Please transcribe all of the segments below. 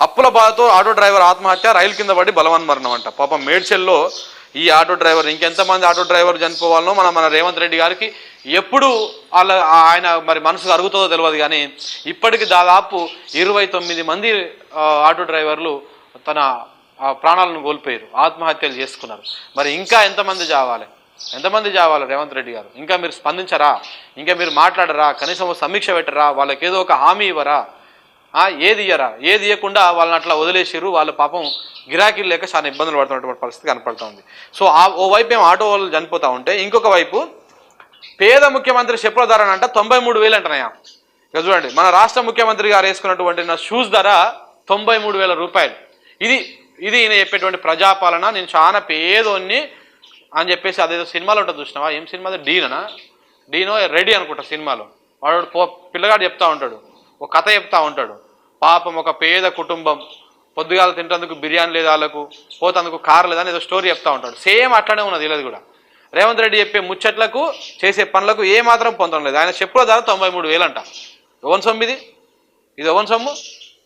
అప్పుల బాధతో auto driver ఆత్మహత్య రైలు కింద పడి బలవన్ మరణం అంట పాపం మేడ్చెల్లో ఈ ఆటో డ్రైవర్ ఇంకెంతమంది ఆటో డ్రైవర్ చనిపోవాలనో మన మన రేవంత్ రెడ్డి గారికి ఎప్పుడు వాళ్ళ ఆయన మరి మనసు అరుగుతుందో తెలియదు కానీ ఇప్పటికి దాదాపు ఇరవై తొమ్మిది మంది ఆటో డ్రైవర్లు తన ప్రాణాలను కోల్పోయారు ఆత్మహత్యలు చేసుకున్నారు. మరి ఇంకా ఎంతమంది చావాలి? ఎంతమంది చావాలి రేవంత్ రెడ్డి గారు? ఇంకా మీరు స్పందించరా? ఇంకా మీరు మాట్లాడరా? కనీసం సమీక్ష పెట్టరా? వాళ్ళకి ఏదో ఒక హామీ ఇవ్వరా? ఏది ఇయ్యరా? ఏది ఇవ్వకుండా వాళ్ళని అట్లా వదిలేసిర్రు. వాళ్ళ పాపం గిరాకీలు లేక చాలా ఇబ్బందులు పడుతున్నటువంటి పరిస్థితి కనపడుతుంది. సో ఆ ఓ వైపు ఏమో ఆటో వాళ్ళు చనిపోతూ ఉంటే ఇంకొక వైపు పేద ముఖ్యమంత్రి చెప్పుల ధర అంట తొంభై మూడు వేలు అంటున్నాయా ఇక చూడండి మన రాష్ట్ర ముఖ్యమంత్రి గారు వేసుకున్నటువంటి నా షూస్ ధర తొంభై మూడు వేల రూపాయలు. ఇది ఇది ఈయన చెప్పేటువంటి ప్రజాపాలన. నేను చాలా పేదోన్ని అని చెప్పేసి అదేదో సినిమాలో ఉంటుంది చూసినావా? ఏం సినిమా అది? డీనా డీనో రెడీ అనుకుంటా సినిమాలో. వాడు పో పిల్లగాడు చెప్తా ఉంటాడు. ఒక కథ చెప్తా ఉంటాడు. పాపం ఒక పేద కుటుంబం పొద్దుగాల తింటందుకు బిర్యానీ లేదు వాళ్ళకు పోతందుకు కారు లేదని ఏదో స్టోరీ చెప్తా ఉంటాడు. సేమ్ అట్లానే ఉన్నది వీళ్ళది కూడా. రేవంత్ రెడ్డి చెప్పే ముచ్చట్లకు చేసే పనులకు ఏ మాత్రం పొందడం లేదు. ఆయన చెప్పుల ధర తొంభై మూడు వేలంట. ఎవరి సొమ్ము ఇది? ఇది ఎవరి సొమ్ము?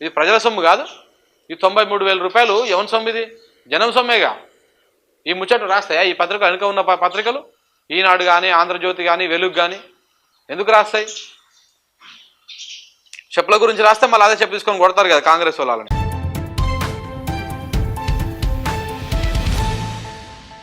ఇది ప్రజల సొమ్ము కాదు. ఈ తొంభై మూడు వేల రూపాయలు ఎవరి సొమ్ము ఇది? జనం సొమ్మేగా? ఈ ముచ్చట్లు రాస్తాయా? ఈ పత్రిక వెనుక ఉన్న పత్రికలు ఈనాడు కానీ ఆంధ్రజ్యోతి కానీ వెలుగు కానీ ఎందుకు రాస్తాయి? చెప్పుల గురించి రాస్తే మళ్ళీ అదే చెప్పు కొడతారు కదా కాంగ్రెస్ వాళ్ళని.